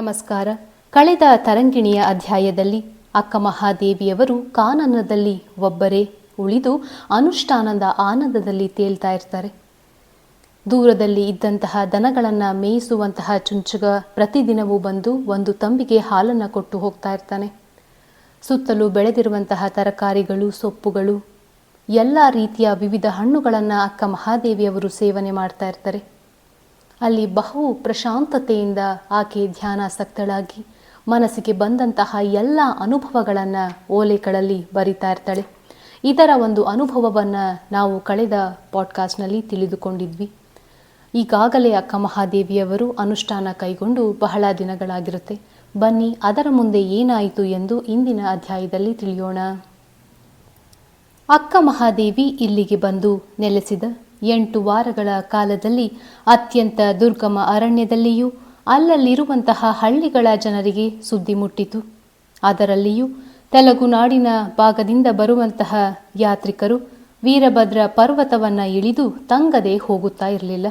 ನಮಸ್ಕಾರ. ಕಳೆದ ತರಂಗಿಣಿಯ ಅಧ್ಯಾಯದಲ್ಲಿ ಅಕ್ಕ ಮಹಾದೇವಿಯವರು ಕಾನನದಲ್ಲಿ ಒಬ್ಬರೇ ಉಳಿದು ಅನುಷ್ಠಾನದ ಆನಂದದಲ್ಲಿ ತೇಲ್ತಾ ಇರ್ತಾರೆ. ದೂರದಲ್ಲಿ ಇದ್ದಂತಹ ದನಗಳನ್ನು ಮೇಯಿಸುವಂತಹ ಚುಂಚುಗ ಪ್ರತಿದಿನವೂ ಬಂದು ಒಂದು ತಂಬಿಗೆ ಹಾಲನ್ನು ಕೊಟ್ಟು ಹೋಗ್ತಾ ಇರ್ತಾನೆ. ಸುತ್ತಲೂ ಬೆಳೆದಿರುವಂತಹ ತರಕಾರಿಗಳು, ಸೊಪ್ಪುಗಳು, ಎಲ್ಲ ರೀತಿಯ ವಿವಿಧ ಹಣ್ಣುಗಳನ್ನು ಅಕ್ಕ ಮಹಾದೇವಿಯವರು ಸೇವನೆ ಮಾಡ್ತಾ ಇರ್ತಾರೆ. ಅಲ್ಲಿ ಬಹು ಪ್ರಶಾಂತತೆಯಿಂದ ಆಕೆ ಧ್ಯಾನಾಸಕ್ತಳಾಗಿ ಮನಸ್ಸಿಗೆ ಬಂದಂತಹ ಎಲ್ಲ ಅನುಭವಗಳನ್ನು ಓಲೆಗಳಲ್ಲಿ ಬರಿತಾ ಇರ್ತಾಳೆ. ಇದರ ಒಂದು ಅನುಭವವನ್ನು ನಾವು ಕಳೆದ ಪಾಡ್ಕಾಸ್ಟ್ನಲ್ಲಿ ತಿಳಿದುಕೊಂಡಿದ್ವಿ. ಈಗಾಗಲೇ ಅಕ್ಕ ಮಹಾದೇವಿಯವರು ಅನುಷ್ಠಾನ ಕೈಗೊಂಡು ಬಹಳ ದಿನಗಳಾಗಿರುತ್ತೆ. ಬನ್ನಿ, ಅದರ ಮುಂದೆ ಏನಾಯಿತು ಎಂದು ಇಂದಿನ ಅಧ್ಯಾಯದಲ್ಲಿ ತಿಳಿಯೋಣ. ಅಕ್ಕ ಮಹಾದೇವಿ ಇಲ್ಲಿಗೆ ಬಂದು ನೆಲೆಸಿದ ಎಂಟು ವಾರಗಳ ಕಾಲದಲ್ಲಿ ಅತ್ಯಂತ ದುರ್ಗಮ ಅರಣ್ಯದಲ್ಲಿಯೂ ಅಲ್ಲಲ್ಲಿರುವಂತಹ ಹಳ್ಳಿಗಳ ಜನರಿಗೆ ಸುದ್ದಿ ಮುಟ್ಟಿತು. ಅದರಲ್ಲಿಯೂ ತೆಲುಗುನಾಡಿನ ಭಾಗದಿಂದ ಬರುವಂತಹ ಯಾತ್ರಿಕರು ವೀರಭದ್ರ ಪರ್ವತವನ್ನು ಇಳಿದು ತಂಗದೆ ಹೋಗುತ್ತಾ ಇರಲಿಲ್ಲ.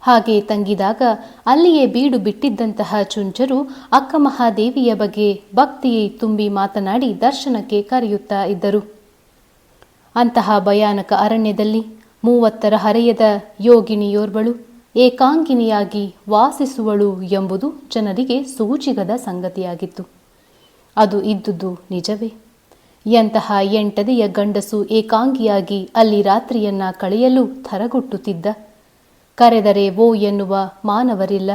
ಹಾಗೆ ತಂಗಿದಾಗ ಅಲ್ಲಿಯೇ ಬೀಡು ಬಿಟ್ಟಿದ್ದಂತಹ ಚುಂಚರು ಅಕ್ಕ ಮಹಾದೇವಿಯ ಬಗ್ಗೆ ಭಕ್ತಿಯೇ ತುಂಬಿ ಮಾತನಾಡಿ ದರ್ಶನಕ್ಕೆ ಕರೆಯುತ್ತಾ ಇದ್ದರು. ಅಂತಹ ಭಯಾನಕ ಅರಣ್ಯದಲ್ಲಿ ಮೂವತ್ತರ ಹರೆಯದ ಯೋಗಿನಿಯೋರ್ವಳು, ಏಕಾಂಗಿನಿಯಾಗಿ ವಾಸಿಸುವಳು ಎಂಬುದು ಜನರಿಗೆ ಸೂಚಿಗದ ಸಂಗತಿಯಾಗಿತ್ತು. ಅದು ಇದ್ದುದು ನಿಜವೇ? ಎಂತಹ ಎಂಟದೆಯ ಗಂಡಸು ಏಕಾಂಗಿಯಾಗಿ ಅಲ್ಲಿ ರಾತ್ರಿಯನ್ನ ಕಳೆಯಲು ಥರಗುಟ್ಟುತ್ತಿದ್ದ? ಕರೆದರೆ ಓ ಎನ್ನುವ ಮಾನವರಿಲ್ಲ.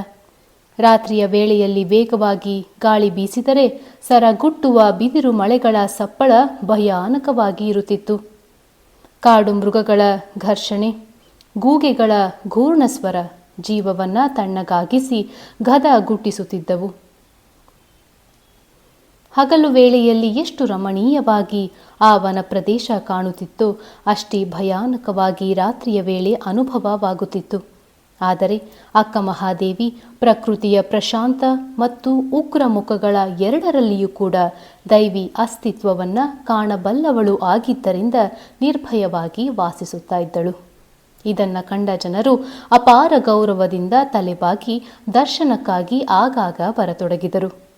ರಾತ್ರಿಯ ವೇಳೆಯಲ್ಲಿ ವೇಗವಾಗಿ ಗಾಳಿ ಬೀಸಿದರೆ ಸರಗುಟ್ಟುವ ಬಿದಿರು ಮಳೆಗಳ ಸಪ್ಪಳ ಭಯಾನಕವಾಗಿ ಇರುತ್ತಿತ್ತು. ಕಾಡು ಮೃಗಗಳ ಘರ್ಷಣೆ, ಗೂಗೆಗಳ ಘೂರ್ಣಸ್ವರ ಜೀವವನ್ನ ತಣ್ಣಗಾಗಿಸಿ ಗದ ಗುಟ್ಟಿಸುತ್ತಿದ್ದವು. ಹಗಲು ವೇಳೆಯಲ್ಲಿ ಎಷ್ಟು ರಮಣೀಯವಾಗಿ ಆ ವನ ಪ್ರದೇಶ ಕಾಣುತ್ತಿತ್ತೋ, ಅಷ್ಟೇ ಭಯಾನಕವಾಗಿ ರಾತ್ರಿಯ ವೇಳೆ ಅನುಭವವಾಗುತ್ತಿತ್ತು. ಆದರೆ ಅಕ್ಕ ಮಹಾದೇವಿ ಪ್ರಕೃತಿಯ ಪ್ರಶಾಂತ ಮತ್ತು ಉಗ್ರ ಮುಖಗಳ ಎರಡರಲ್ಲಿಯೂ ಕೂಡ ದೈವಿ ಅಸ್ತಿತ್ವವನ್ನು ಕಾಣಬಲ್ಲವಳು ಆಗಿದ್ದರಿಂದ ನಿರ್ಭಯವಾಗಿ ವಾಸಿಸುತ್ತಾ ಇದ್ದಳು. ಇದನ್ನು ಕಂಡ ಜನರು ಅಪಾರ ಗೌರವದಿಂದ ತಲೆಬಾಗಿ ದರ್ಶನಕ್ಕಾಗಿ ಆಗಾಗ ಬರತೊಡಗಿದರು.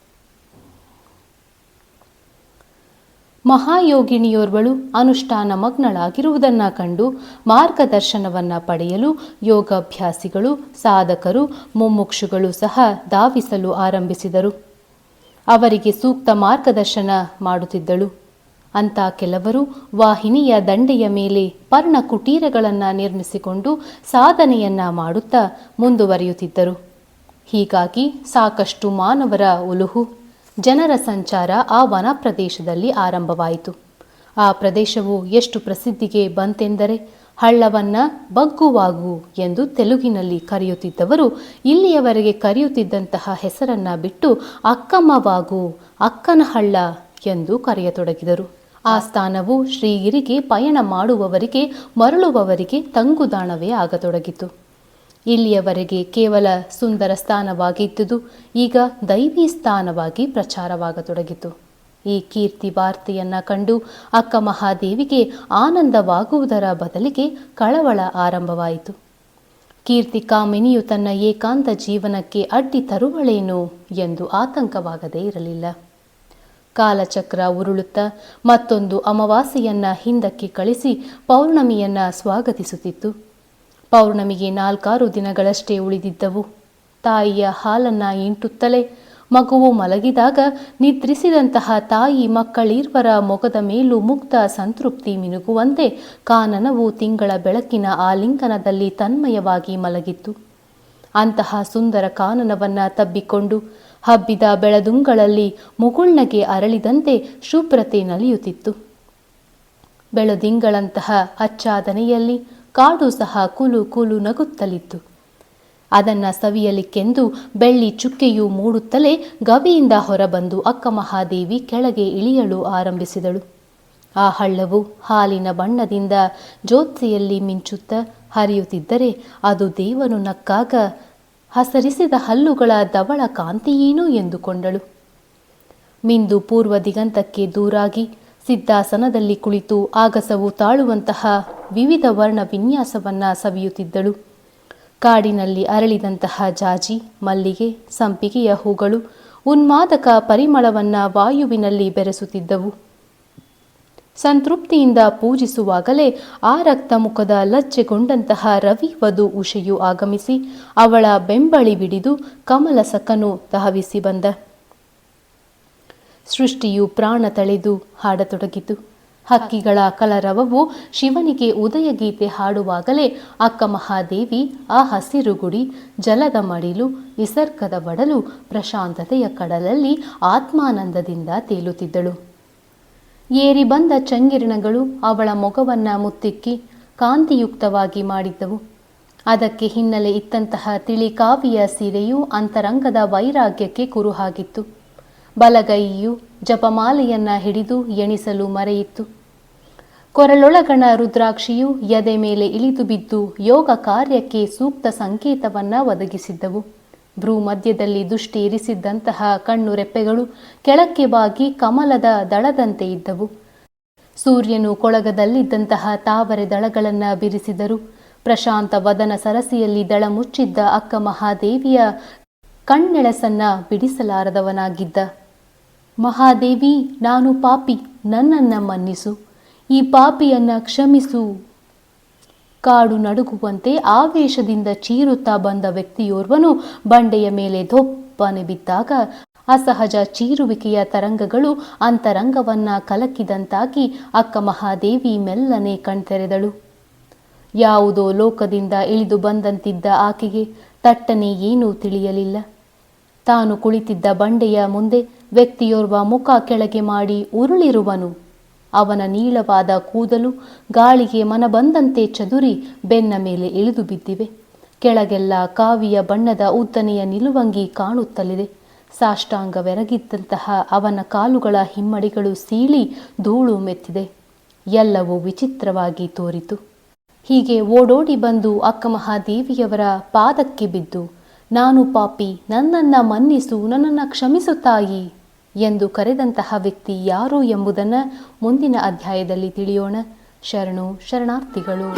ಮಹಾಯೋಗಿನಿಯೋರ್ವಳು ಅನುಷ್ಠಾನ ಮಗ್ನಳಾಗಿರುವುದನ್ನು ಕಂಡು ಮಾರ್ಗದರ್ಶನವನ್ನು ಪಡೆಯಲು ಯೋಗಾಭ್ಯಾಸಿಗಳು, ಸಾಧಕರು, ಮುಮ್ಮುಕ್ಷುಗಳು ಸಹ ಧಾವಿಸಲು ಆರಂಭಿಸಿದರು. ಅವರಿಗೆ ಸೂಕ್ತ ಮಾರ್ಗದರ್ಶನ ಮಾಡುತ್ತಿದ್ದಳು. ಅಂತ ಕೆಲವರು ವಾಹಿನಿಯ ದಂಡೆಯ ಮೇಲೆ ಪರ್ಣ ಕುಟೀರಗಳನ್ನು ನಿರ್ಮಿಸಿಕೊಂಡು ಸಾಧನೆಯನ್ನ ಮಾಡುತ್ತಾ ಮುಂದುವರಿಯುತ್ತಿದ್ದರು. ಹೀಗಾಗಿ ಸಾಕಷ್ಟು ಮಾನವರ ಉಲುಹು ಜನರ ಸಂಚಾರ ಆ ವನ ಪ್ರದೇಶದಲ್ಲಿ ಆರಂಭವಾಯಿತು. ಆ ಪ್ರದೇಶವು ಎಷ್ಟು ಪ್ರಸಿದ್ಧಿಗೆ ಬಂತೆಂದರೆ ಹಳ್ಳವನ್ನ ಬಗ್ಗುವಾಗು ಎಂದು ತೆಲುಗಿನಲ್ಲಿ ಕರೆಯುತ್ತಿದ್ದವರು ಇಲ್ಲಿಯವರೆಗೆ ಕರೆಯುತ್ತಿದ್ದಂತಹ ಹೆಸರನ್ನ ಬಿಟ್ಟು ಅಕ್ಕಮ್ಮವಾಗು ಅಕ್ಕನ ಹಳ್ಳ ಎಂದು ಕರೆಯತೊಡಗಿದರು. ಆ ಸ್ಥಾನವು ಶ್ರೀಗಿರಿಗೆ ಪಯಣ ಮಾಡುವವರಿಗೆ ಮರಳುವವರಿಗೆ ತಂಗುದಾಣವೇ ಆಗತೊಡಗಿತು. ಇಲ್ಲಿಯವರೆಗೆ ಕೇವಲ ಸುಂದರ ಸ್ಥಾನವಾಗಿದ್ದುದು, ಈಗ ದೈವಿ ಸ್ಥಾನವಾಗಿ ಪ್ರಚಾರವಾಗತೊಡಗಿತು. ಈ ಕೀರ್ತಿ ವಾರ್ತೆಯನ್ನ ಕಂಡು ಅಕ್ಕ ಮಹಾದೇವಿಗೆ ಆನಂದವಾಗುವುದರ ಬದಲಿಗೆ ಕಳವಳ ಆರಂಭವಾಯಿತು. ಕೀರ್ತಿ ಕಾಮಿನಿಯು ತನ್ನ ಏಕಾಂತ ಜೀವನಕ್ಕೆ ಅಡ್ಡಿ ತರುವಳೇನು ಎಂದು ಆತಂಕವಾಗದೇ ಇರಲಿಲ್ಲ. ಕಾಲಚಕ್ರ ಉರುಳುತ್ತ ಮತ್ತೊಂದು ಅಮಾವಾಸ್ಯೆಯನ್ನ ಹಿಂದಕ್ಕೆ ಕಳಿಸಿ ಪೌರ್ಣಮಿಯನ್ನ ಸ್ವಾಗತಿಸುತ್ತಿತ್ತು. ಪೌರ್ಣಮಿಗೆ ನಾಲ್ಕಾರು ದಿನಗಳಷ್ಟೇ ಉಳಿದಿದ್ದವು. ತಾಯಿಯ ಹಾಲನ್ನ ಇಂಟುತ್ತಲೇ ಮಗುವು ಮಲಗಿದಾಗ ನಿದ್ರಿಸಿದಂತಹ ತಾಯಿ ಮಕ್ಕಳಿರ್ವರ ಮೊಗದ ಮೇಲೂ ಮುಕ್ತ ಸಂತೃಪ್ತಿ ಮಿನುಗುವಂತೆ ಕಾನನವು ತಿಂಗಳ ಬೆಳಕಿನ ಆಲಿಂಗನದಲ್ಲಿ ತನ್ಮಯವಾಗಿ ಮಲಗಿತ್ತು. ಅಂತಹ ಸುಂದರ ಕಾನನವನ್ನ ತಬ್ಬಿಕೊಂಡು ಹಬ್ಬಿದ ಬೆಳದುಂಗಳಲ್ಲಿ ಮುಗುಳ್ನಗೆ ಅರಳಿದಂತೆ ಶುಭ್ರತೆ ನಲಿಯುತ್ತಿತ್ತು. ಬೆಳದಿಂಗಳಂತಹ ಅಚ್ಚಾದನೆಯಲ್ಲಿ ಕಾಡು ಸಹ ಕುಲು ಕುಲು ನಗುತ್ತಲಿತ್ತು. ಅದನ್ನ ಸವಿಯಲಿಕ್ಕೆಂದು ಬೆಳ್ಳಿ ಚುಕ್ಕೆಯು ಮೂಡುತ್ತಲೇ ಗವಿಯಿಂದ ಹೊರಬಂದು ಅಕ್ಕ ಮಹಾದೇವಿ ಕೆಳಗೆ ಇಳಿಯಲು ಆರಂಭಿಸಿದಳು. ಆ ಹಳ್ಳವು ಹಾಲಿನ ಬಣ್ಣದಿಂದ ಜ್ಯೋತ್ಸೆಯಲ್ಲಿ ಮಿಂಚುತ್ತ ಹರಿಯುತ್ತಿದ್ದರೆ ಅದು ದೇವನು ನಕ್ಕಾಗ ಹಸರಿಸಿದ ಹಲ್ಲುಗಳ ದವಳ ಕಾಂತಿಯೇನು ಎಂದುಕೊಂಡಳು. ಮಿಂದು ಪೂರ್ವ ದಿಗಂತಕ್ಕೆ ದೂರಾಗಿ ಸಿದ್ಧಾಸನದಲ್ಲಿ ಕುಳಿತು ಆಗಸವು ತಾಳುವಂತಹ ವಿವಿಧ ವರ್ಣ ವಿನ್ಯಾಸವನ್ನ ಸವಿಯುತ್ತಿದ್ದಳು. ಕಾಡಿನಲ್ಲಿ ಅರಳಿದಂತಹ ಜಾಜಿ, ಮಲ್ಲಿಗೆ, ಸಂಪಿಗೆಯ ಹೂಗಳು ಉನ್ಮಾದಕ ಪರಿಮಳವನ್ನ ವಾಯುವಿನಲ್ಲಿ ಬೆರೆಸುತ್ತಿದ್ದವು. ಸಂತೃಪ್ತಿಯಿಂದ ಪೂಜಿಸುವಾಗಲೇ ಆ ರಕ್ತಮುಖದ ಲಜ್ಜೆಗೊಂಡಂತಹ ರವಿ ವಧು ಉಷೆಯು ಆಗಮಿಸಿ ಅವಳ ಬೆಂಬಳಿ ಬಿಡಿದು ಕಮಲ ಸಕನು ಧಾವಿಸಿ ಬಂದ. ಸೃಷ್ಟಿಯು ಪ್ರಾಣ ತಳೆದು ಹಾಡತೊಡಗಿತು. ಹಕ್ಕಿಗಳ ಕಲರವವು ಶಿವನಿಗೆ ಉದಯಗೀತೆ ಹಾಡುವಾಗಲೇ ಅಕ್ಕ ಮಹಾದೇವಿ, ಆ ಹಸಿರು ಗುಡಿ, ಜಲದ ಮಡಿಲು, ನಿಸರ್ಗದ ಒಡಲು ಪ್ರಶಾಂತತೆಯ ಕಡಲಲ್ಲಿ ಆತ್ಮಾನಂದದಿಂದ ತೇಲುತ್ತಿದ್ದಳು. ಏರಿ ಬಂದ ಚಂಗಿರಣಗಳು ಅವಳ ಮೊಗವನ್ನ ಮುತ್ತಿಕ್ಕಿ ಕಾಂತಿಯುಕ್ತವಾಗಿ ಮಾಡಿದ್ದವು. ಅದಕ್ಕೆ ಹಿನ್ನೆಲೆ ಇತ್ತಂತಹ ತಿಳಿ ಕಾವಿಯ ಸೀರೆಯು ಅಂತರಂಗದ ವೈರಾಗ್ಯಕ್ಕೆ ಕುರುಹಾಗಿತ್ತು. ಬಲಗೈಯು ಜಪಮಾಲೆಯನ್ನ ಹಿಡಿದು ಎಣಿಸಲು ಮರೆಯಿತ್ತು. ಕೊರಳೊಳಗಣ ರುದ್ರಾಕ್ಷಿಯು ಎದೆ ಮೇಲೆ ಇಳಿದು ಬಿದ್ದು ಯೋಗ ಕಾರ್ಯಕ್ಕೆ ಸೂಕ್ತ ಸಂಕೇತವನ್ನ ಒದಗಿಸಿದ್ದವು. ಭ್ರೂ ಮಧ್ಯದಲ್ಲಿ ದುಷ್ಟಿ ಇರಿಸಿದ್ದಂತಹ ಕಣ್ಣು ರೆಪ್ಪೆಗಳು ಕೆಳಕ್ಕೆ ಬಾಗಿ ಕಮಲದ ದಳದಂತೆ ಇದ್ದವು. ಸೂರ್ಯನು ಕೊಳಗದಲ್ಲಿದ್ದಂತಹ ತಾವರೆ ದಳಗಳನ್ನ ಬಿರಿಸಿದರು. ಪ್ರಶಾಂತ ವದನ ಸರಸಿಯಲ್ಲಿ ದಳ ಮುಚ್ಚಿದ್ದ ಅಕ್ಕ ಮಹಾದೇವಿಯ ಕಣ್ಣೆಳಸನ್ನ ಬಿಡಿಸಲಾರದವನಾಗಿದ್ದ. ಮಹಾದೇವಿ, ನಾನು ಪಾಪಿ, ನನ್ನನ್ನು ಮನ್ನಿಸು. ಈ ಪಾಪಿಯನ್ನ ಕ್ಷಮಿಸು. ಕಾಡು ನಡುಗುವಂತೆ ಆವೇಶದಿಂದ ಚೀರುತ್ತಾ ಬಂದ ವ್ಯಕ್ತಿಯೋರ್ವನು ಬಂಡೆಯ ಮೇಲೆ ಧೊಪ್ಪನೆ ಬಿದ್ದಾಗ ಅಸಹಜ ಚೀರುವಿಕೆಯ ತರಂಗಗಳು ಅಂತರಂಗವನ್ನ ಕಲಕಿದಂತಾಗಿ ಅಕ್ಕ ಮಹಾದೇವಿ ಮೆಲ್ಲನೆ ಕಣ್ತೆರೆದಳು. ಯಾವುದೋ ಲೋಕದಿಂದ ಇಳಿದು ಬಂದಂತಿದ್ದ ಆಕೆಗೆ ತಟ್ಟನೆ ಏನೂ ತಿಳಿಯಲಿಲ್ಲ. ತಾನು ಕುಳಿತಿದ್ದ ಬಂಡೆಯ ಮುಂದೆ ವ್ಯಕ್ತಿಯೋರ್ವ ಮುಖ ಕೆಳಗೆ ಮಾಡಿ ಉರುಳಿರುವನು. ಅವನ ನೀಳವಾದ ಕೂದಲು ಗಾಳಿಗೆ ಮನ ಬಂದಂತೆ ಚದುರಿ ಬೆನ್ನ ಮೇಲೆ ಇಳಿದು ಬಿದ್ದಿವೆ. ಕೆಳಗೆಲ್ಲ ಕಾವಿಯ ಬಣ್ಣದ ಉದ್ದನೆಯ ನಿಲುವಂಗಿ ಕಾಣುತ್ತಲಿದೆ. ಸಾಷ್ಟಾಂಗವೆರಗಿದ್ದಂತಹ ಅವನ ಕಾಲುಗಳ ಹಿಮ್ಮಡಿಗಳು ಸೀಳಿ ಧೂಳು ಮೆತ್ತಿದೆ. ಎಲ್ಲವೂ ವಿಚಿತ್ರವಾಗಿ ತೋರಿತು. ಹೀಗೆ ಓಡೋಡಿ ಬಂದು ಅಕ್ಕ ಮಹಾದೇವಿಯವರ ಪಾದಕ್ಕೆ ಬಿದ್ದು, ನಾನು ಪಾಪಿ, ನನ್ನನ್ನು ಮನ್ನಿಸು, ನನ್ನನ್ನು ಕ್ಷಮಿಸು ತಾಯಿ. ಎಂದು ಕರೆದಂತಹ ವ್ಯಕ್ತಿ ಯಾರು ಎಂಬುದನ್ನು ಮುಂದಿನ ಅಧ್ಯಾಯದಲ್ಲಿ ತಿಳಿಯೋಣ. ಶರಣು ಶರಣಾರ್ಥಿಗಳು.